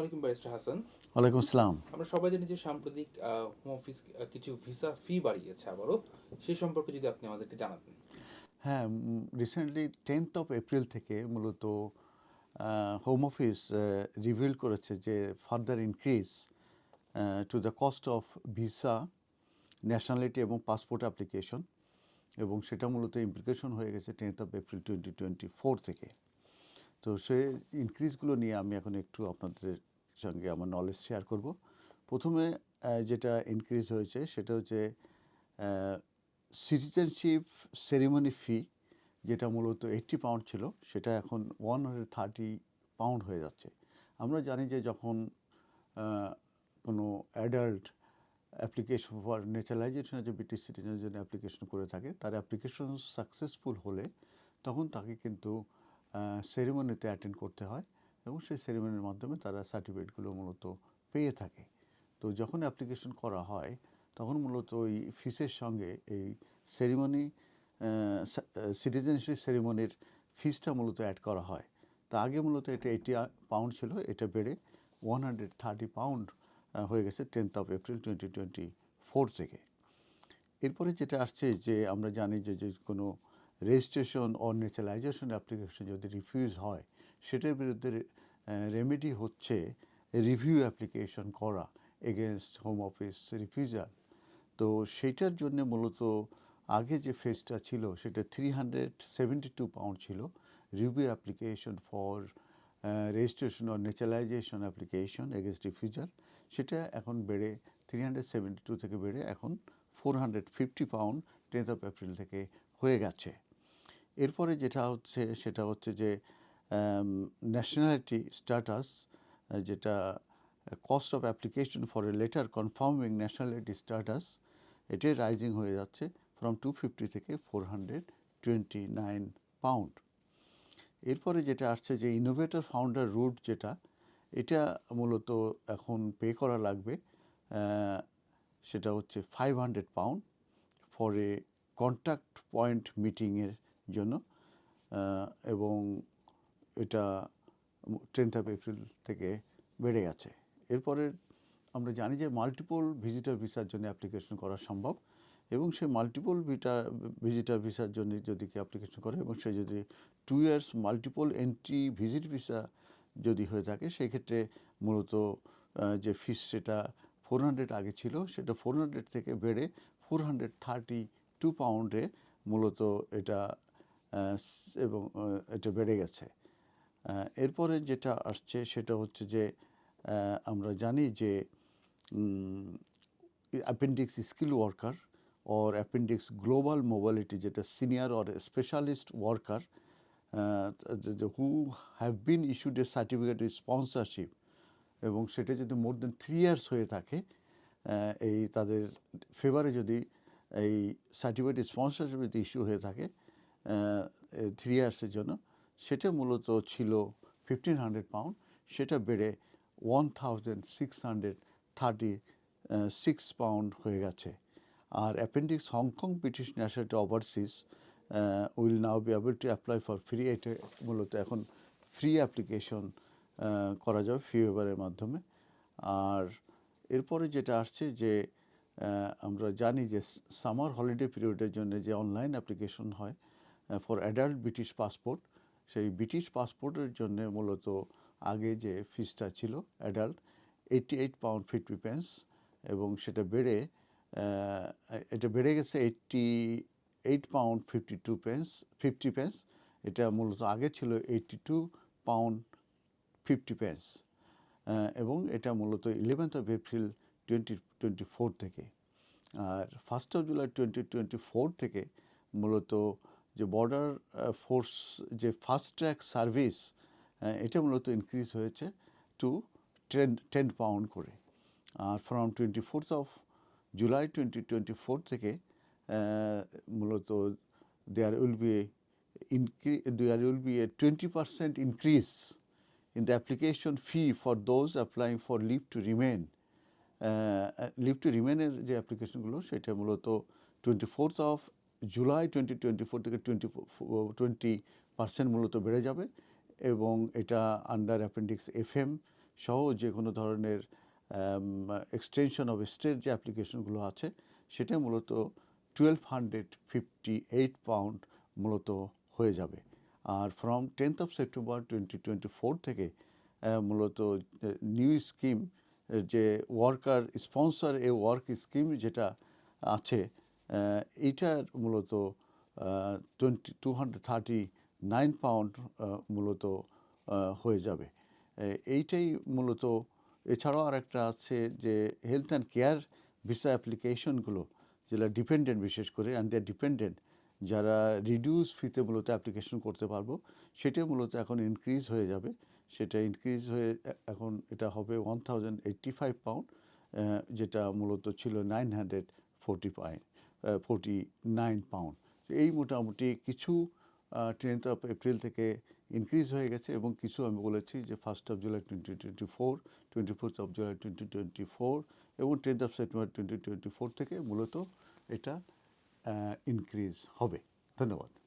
আলাইকুম ব্যারিস্টার হাসান। ওয়ালাইকুম আসসালাম। আমরা সবাই জানি যে সাম্প্রতিক হোম অফিস কিছু ভিসা ফি বাড়িয়েছে আবারও। সেই সম্পর্কে যদি আপনি আমাদেরকে জানাতেন। হ্যাঁ রিসেন্টলি টেন্থ অফ এপ্রিল থেকে মূলত হোম অফিস রিভিল করেছে যে further increase to the cost of visa nationality এবং পাসপোর্ট অ্যাপ্লিকেশন এবং সেটা মূলত ইমপ্লিকেশন হয়ে গেছে tenth of April twenty twenty four থেকে। তো সেই ইনক্রিজগুলো নিয়ে আমি এখন একটু আপনাদের সঙ্গে আমার নলেজ শেয়ার করব। প্রথমে যেটা ইনক্রিজ হয়েছে সেটা হচ্ছে সিটিজেনশিপ সেরিমনি ফি যেটা মূলত এইট্টি পাউন্ড ছিল, সেটা এখন ওয়ান হান্ড্রেড থার্টি পাউন্ড হয়ে যাচ্ছে। আমরা জানি যে যখন কোনো অ্যাডাল্ট অ্যাপ্লিকেশন ফর ন্যাচারালাইজেশনের যে ব্রিটিশ সিটিজেনের জন্য অ্যাপ্লিকেশন করে থাকে, তার অ্যাপ্লিকেশন সাকসেসফুল হলে তখন তাকে কিন্তু সেরিমনিতে অ্যাটেন্ড করতে হয়। এবং সেই সেরিমনির মাধ্যমে তারা সার্টিফিকেটগুলো মূলত পেয়ে থাকে। তো যখন অ্যাপ্লিকেশন করা হয়, তখন মূলত ওই ফিসের সঙ্গে এই সেরিমনি সিটিজেনশিপ সেরিমনির ফিসটা মূলত অ্যাড করা হয়। তা আগে মূলত এটা এইটি পাউন্ড ছিল, এটা বেড়ে ওয়ান হান্ড্রেড থার্টি পাউন্ড হয়ে গেছে tenth of April twenty twenty four থেকে। এরপরে যেটা আসছে যে আমরা জানি যে যে কোনো রেজিস্ট্রেশন অর ন্যাচারালাইজেশন অ্যাপ্লিকেশন যদি রিফিউজ হয় সেটার বিরুদ্ধে রেমেডি হচ্ছে রিভিউ অ্যাপ্লিকেশন করা এগেনস্ট হোম অফিস রিফিউজাল তো সেইটার জন্য মূলত আগে যে ফেজটা ছিল সেটা three hundred seventy two pound ছিল review application for registration or naturalisation application against refusal সেটা এখন বেড়ে থ্রি হান্ড্রেড সেভেন্টি টু থেকে বেড়ে এখন four hundred fifty pound tenth of April থেকে হয়ে গেছে। এরপরে যেটা হচ্ছে, সেটা হচ্ছে যে ন্যাশনালিটি স্ট্যাটাস যেটা cost of application for a letter confirming nationality status এটাই রাইজিং হয়ে যাচ্ছে ফ্রম টু ফিফটি থেকে four hundred twenty nine pound এরপরে যেটা আসছে যে ইনোভেটর ফাউন্ডার রুট যেটা, এটা মূলত এখন পে করা লাগবে সেটা হচ্ছে five hundred pound for a contact point মিটিংয়ের জন্য এবং এটা টেন্থ অফ এপ্রিল থেকে বেড়ে গেছে। এরপরে আমরা জানি যে মাল্টিপল ভিজিটার ভিসার জন্য অ্যাপ্লিকেশন করা সম্ভব এবং সে মাল্টিপল ভিটা ভিজিটার ভিসার জন্য যদি কেউ অ্যাপ্লিকেশন করে এবং সে যদি two years multiple entry visit visa যদি হয়ে থাকে, সেক্ষেত্রে মূলত যে ফিস সেটা ফোর হান্ড্রেড আগে ছিল, সেটা ফোর হান্ড্রেড থেকে বেড়ে ফোর হান্ড্রেড থার্টি টু পাউন্ডে মূলত এটা এবং এটা বেড়ে গেছে। এরপরে যেটা আসছে সেটা হচ্ছে যে আমরা জানি যে appendix skill worker or appendix global mobility যেটা senior or specialist worker who have been issued a certificate sponsorship এবং সেটা যদি মোর দেন থ্রি ইয়ার্স হয়ে থাকে এই তাদের ফেভারে যদি এই সার্টিফিকেট স্পন্সরশিপ যদি ইস্যু হয়ে থাকে থ্রি ইয়ার্সের জন্য সেটা মূলত ছিল ফিফটিন হান্ড্রেড পাউন্ড সেটা বেড়ে one thousand six hundred thirty six pound হয়ে গেছে। আর appendix Hong Kong British nationality overseas will now be able to apply for free এটা মূলত এখন ফ্রি অ্যাপ্লিকেশন করা যাবে ফি ওভারের মাধ্যমে। আর এরপরে যেটা আসছে যে আমরা জানি যে সামার হলিডে পিরিয়ডের জন্য যে অনলাইন অ্যাপ্লিকেশন হয় ফর অ্যাডাল্ট ব্রিটিশ পাসপোর্ট সেই ব্রিটিশ পাসপোর্টের জন্য মূলত আগে যে ফিসটা ছিল adult eighty eight pound fifty pence এবং সেটা বেড়ে এটা বেড়ে গেছে eighty eight pound fifty two pence fifty pence এটা মূলত আগে ছিল eighty two pound fifty pence এবং এটা মূলত eleventh of April twenty twenty four থেকে। আর first of July twenty twenty four থেকে মূলত যে বর্ডার ফোর্স যে ফাস্ট ট্র্যাক সার্ভিস এটা মূলত ইনক্রিজ হয়েছে টু টেন টেন পাউন্ড করে আর from twenty fourth of July twenty twenty four থেকে আহ, মূলত there will be incre- there will be a 20% increase in the application fee for those applying for leave to remain. Leave to রিমেনের যে অ্যাপ্লিকেশনগুলো সেটা মূলত twenty fourth of July twenty twenty four থেকে twenty twenty percent মূলত বেড়ে যাবে এবং এটা আন্ডার অ্যাপেন্ডিক্স এফ এম সহ যে কোনো ধরনের এক্সটেনশন অফ স্টেট যে অ্যাপ্লিকেশনগুলো আছে, সেটা মূলত twelve hundred fifty eight pound মূলত হয়ে যাবে। আর from tenth of September twenty twenty four থেকে মূলত নিউ স্কিম যে worker sponsor a work scheme যেটা আছে এইটার মূলত twenty two hundred thirty nine pound মূলত হয়ে যাবে। এইটাই মূলত, এছাড়াও আর একটা আছে যে হেলথ অ্যান্ড কেয়ার ভিসা অ্যাপ্লিকেশনগুলো যেটা ডিপেন্ডেন্ট বিশেষ করে অ্যান্ড দে ডিপেন্ডেন্ট যারা রিডিউস ফিতে মূলত অ্যাপ্লিকেশন করতে পারব সেটা মূলত এখন ইনক্রিজ হয়ে যাবে। সেটা ইনক্রিজ হয়ে এখন এটা হবে one thousand eighty five pound যেটা মূলত ছিল nine hundred forty pound forty nine pound এই মোটামুটি কিছু টেন্থ অফ এপ্রিল থেকে ইনক্রিজ হয়ে গেছে এবং কিছু আমি বলেছি যে first of July twenty twenty four twenty fourth of July twenty twenty four এবং tenth of September twenty twenty four থেকে মূলত এটা ইনক্রিজ হবে। ধন্যবাদ।